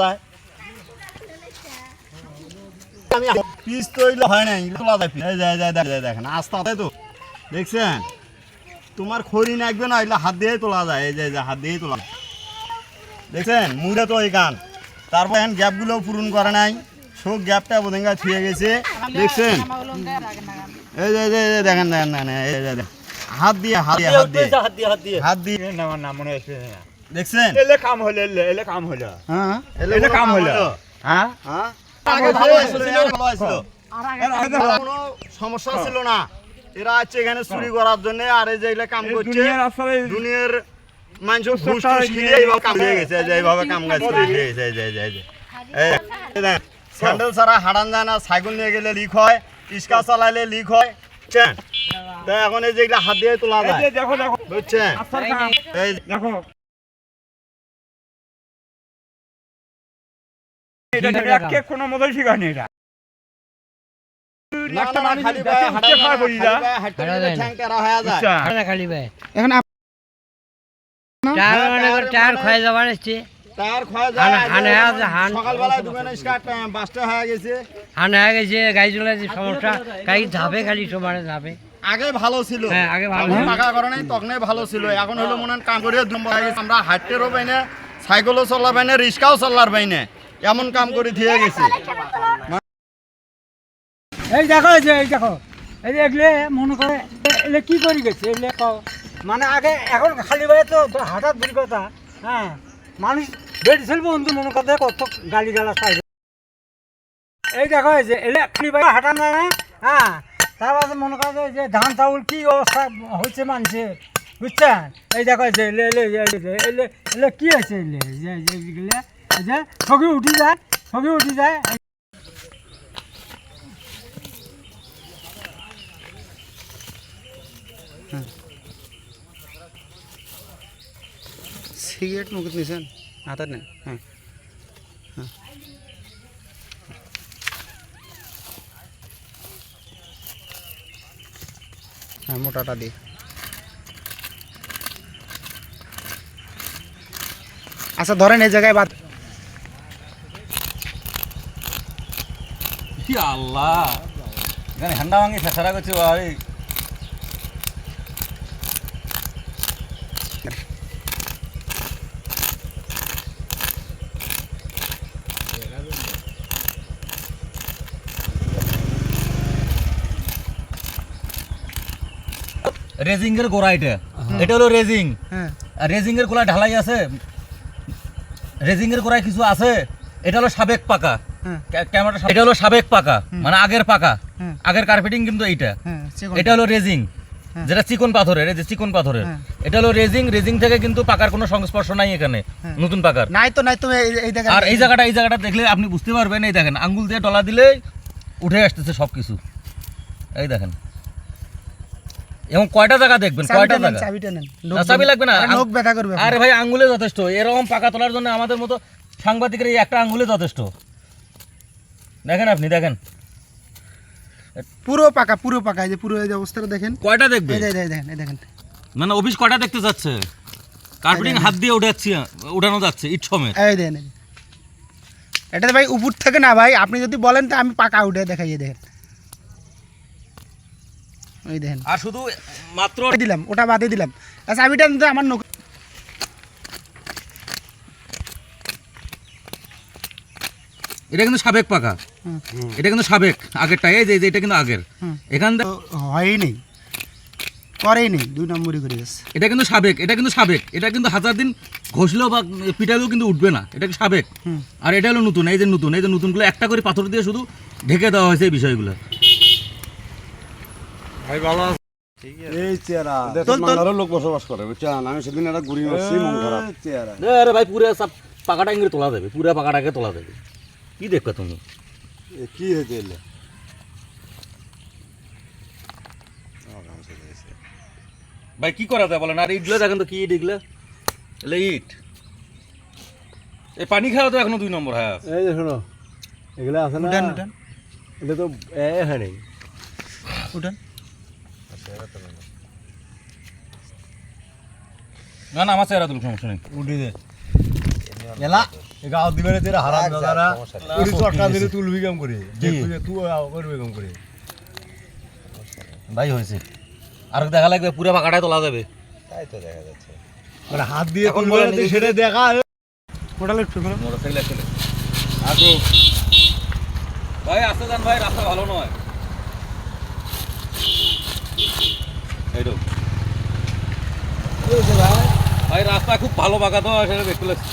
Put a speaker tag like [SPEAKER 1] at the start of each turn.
[SPEAKER 1] যায় হয় নাই তোলা যায় দেখেন আস্তে আস্তে তো দেখছেন তোমার খড়ি নাকবে না এগুলো হাত দিয়ে তোলা যায় এই যে হাত দিয়ে তোলা দেখছেন মুড়ে তো এই গান তারপর এখন গ্যাপগুলো পূরণ করে নাই। সব গ্যাপটা বোধেঙ্গা ছুঁয়ে গেছে। দেখছেন? এই যে এই দেখেন দেখেন দেখেন এই যে দেখেন। হাত দিয়ে হাত দিয়ে হাত দিয়ে।
[SPEAKER 2] হাত দিয়ে হাত দিয়ে
[SPEAKER 1] হাত দিয়ে।
[SPEAKER 3] নেওয়ার নাম মনে হচ্ছে
[SPEAKER 1] দেখছেন?
[SPEAKER 3] এলে কাম হলো এলে এলে কাম হলো।
[SPEAKER 1] হ্যাঁ
[SPEAKER 3] এলে কাম হলো। হ্যাঁ?
[SPEAKER 1] হ্যাঁ? আগে ভালো ছিল। ভালো ছিল। কোনো সমস্যা ছিল না। এরা আছে এখানে চুরি করার জন্য আর এই যে এগুলা কাম করছে।
[SPEAKER 3] দুনিয়ার আসলে
[SPEAKER 1] দুনিয়ার মানুষ ঘুষ টুস খেয়ে এইভাবে কাম হয়ে গেছে এইভাবে কাম কাজ করে গেছে স্যান্ডেল ছাড়া হারান যায় না সাইকেল নিয়ে গেলে লিক হয় ইস্কা চালাইলে লিক হয় তাই এখন এই যেগুলো হাত দিয়ে তোলা যায়
[SPEAKER 3] দেখো দেখো
[SPEAKER 1] বুঝছেন
[SPEAKER 3] দেখো এটা কোনো মতোই
[SPEAKER 1] শিকার নেই এটা খালি ভাই হাঁটা খালি
[SPEAKER 2] ভাই
[SPEAKER 4] এখন
[SPEAKER 2] চার
[SPEAKER 1] হ্যাঁ,
[SPEAKER 2] মানে যাবার
[SPEAKER 1] যায়
[SPEAKER 2] হানে আছে, হান।
[SPEAKER 1] দোকানে স্টার্ট বাসটা হয়ে গেছে।
[SPEAKER 2] হান হয়ে গেছে গাড়ি চলে যে সমস্যা। গাড়ি ধাপে খালি সমানে ধাপে।
[SPEAKER 1] আগে ভালো ছিল।
[SPEAKER 2] হ্যাঁ, আগে ভালো
[SPEAKER 1] এখন
[SPEAKER 2] ছিল।
[SPEAKER 1] পাকা করে নাই তখনই ভালো ছিল। এখন হলো মনে হয় কাম করে দুম আমরা হাঁটতেও পাইনে সাইকেলও চলা পাইনে রিক্সাও চলার পাইনে এমন কাম করে দিয়ে গেছে।
[SPEAKER 4] এই দেখো এই যে এই দেখো। এই যে এগুলো মনে করে এগুলো কি করে গেছে এগুলো। মানে আগে এখন খালি ভাই তো হাঁটার দূর কথা হ্যাঁ মানুষ বেড ছিল বন্ধু মনে করতে কত গালি গালা পাই এই দেখো যে এলে খালি ভাই হাঁটা না না হ্যাঁ তারপরে মনে করে যে ধান চাউল কি অবস্থা হচ্ছে মানুষের বুঝছেন এই দেখো যে এলে এলে এলে এলে কি আছে এলে যে যে ছবি উঠি যায় ছবি উঠি যায়
[SPEAKER 5] সিগারেট মুখে নিছেন হাতার নেন হ্যাঁ হ্যাঁ মোটাটা দিই আচ্ছা ধরেন এই জায়গায় বাদ
[SPEAKER 6] আল্লাহ এখানে ঠান্ডা ভাঙি ফেসারা করছে ভাই রেজিং এর গোড়া এটা। এটা হলো রেজিং।
[SPEAKER 5] হ্যাঁ।
[SPEAKER 6] রেজিং এর গোড়ায় ঢালাই আছে। রেজিং এর গোড়ায় কিছু আছে। এটা হলো সাবেক পাকা।
[SPEAKER 5] হ্যাঁ।
[SPEAKER 6] ক্যা- ক্যামেরাটা সাবেক- এটা হলো সাবেক পাকা। মানে আগের পাকা। আগের কার্পেটিং কিন্তু এইটা।
[SPEAKER 5] হ্যাঁ
[SPEAKER 6] এটা হলো রেজিং। যেটা চিকন পাথরের এই যে চিকন পাথরের। এটা হলো রেজিং। রেজিং থেকে কিন্তু পাকার কোনো সংস্পর্শ নাই এখানে। নতুন পাকার।
[SPEAKER 5] নাই তো নাই তো এই- এই
[SPEAKER 6] আর এই জায়গাটা এই জায়গাটা দেখলে আপনি বুঝতে পারবেন। এই দেখেন আঙ্গুল দিয়ে টলা দিলে উঠে আসতেছে সব কিছু এই দেখেন। এবং কয়টা জায়গা দেখবেন? কয়টা জায়গা?
[SPEAKER 5] চাবিটা নেন।
[SPEAKER 6] চাবি লাগবে না।
[SPEAKER 5] নখ ব্যথা করবে
[SPEAKER 6] আরে ভাই আঙ্গুলে যথেষ্ট। এরকম পাকা তোলার জন্য আমাদের মতো সাংবাদিকের এই একটা আঙ্গুলে যথেষ্ট। দেখেন আপনি দেখেন।
[SPEAKER 5] পুরো পাকা পুরো পাকা এই যে পুরো এই যে অবস্থাটা দেখেন।
[SPEAKER 6] কয়টা দেখবে
[SPEAKER 5] এই দেখেন এই দেখেন।
[SPEAKER 6] মানে অফিস কয়টা দেখতে যাচ্ছে? কার্পেটিং হাত দিয়ে উঠাচ্ছি উঠানো যাচ্ছে ইট
[SPEAKER 5] এই দেখেন এটা ভাই উপর থেকে না ভাই আপনি যদি বলেন তো আমি পাকা উঠে দেখাই এই দেখেন। ওই দেখেন।
[SPEAKER 6] আর শুধু মাত্র
[SPEAKER 5] দিলাম ওটা বাদে দিলাম। আচ্ছা আমার নখ
[SPEAKER 6] এটা কিন্তু সাবেক পাকা। এটা কিন্তু সাবেক আগেরটা। এই যে এটা কিন্তু আগের। এখান থেকে
[SPEAKER 5] হয়ই নেই। করেই নেই দুই নম্বরই করে গেছে
[SPEAKER 6] এটা কিন্তু সাবেক এটা কিন্তু সাবেক। এটা কিন্তু হাজার দিন ঘষলেও বা পিটালেও কিন্তু উঠবে না। এটা সাবেক। আর এটা হলো নতুন এই যে নতুন এই যে নতুনগুলো একটা করে পাথর দিয়ে শুধু ঢেকে দেওয়া হয়েছে এই বিষয়গুলো।
[SPEAKER 1] এই চেহারা।
[SPEAKER 5] তোল, তোল।
[SPEAKER 1] লোক বসবাস করে বুঝছেন? আমি সেদিন একটা ঘুরি মারছি মন খারাপ। চেহারা।
[SPEAKER 6] আরে ভাই পুরো সব পাকাটা ইংরে তোলা দেবে পুরো পাকাটাকে তোলা দেবে। কি দেখবে তুমি?
[SPEAKER 1] কি হয়েছে এলে?
[SPEAKER 6] ভাই কি করা যায় বলেন? আর ইটগুলো দেখেন তো কি ইট এগুলো এলে ইট। এই পানি খাওয়া তো এখনও দুই নম্বর হ্যাঁ
[SPEAKER 1] এই যে শোনো
[SPEAKER 7] এগুলো আছে না?
[SPEAKER 8] উঠান উঠান।
[SPEAKER 7] এটা তো এ হয়
[SPEAKER 8] উঠান।
[SPEAKER 6] না না আমার চেহারা তুলুক সমস্যা নেই।
[SPEAKER 7] উঠি দে। এলা গাঁও দিবে রে তেরা হারাম দাদারা। পুরি চটকা দিলে তুলবি কাম করে? দেখবি তুই আও করবি কাম করে?
[SPEAKER 6] ভাই হয়েছে। আর দেখা লাগবে পুরো পাকাটায় তোলা যাবে।
[SPEAKER 7] মানে হাত দিয়ে
[SPEAKER 6] এখন বলেন
[SPEAKER 7] সেটা দেখা
[SPEAKER 8] একটু করো।
[SPEAKER 6] মোটরসাইকেল আসলে আসো ভাই আসতে যান ভাই রাস্তা ভালো নয় এই তো। ভাই রাস্তা খুব ভালো বাঁকা তো সেটা দেখতে লাগছে।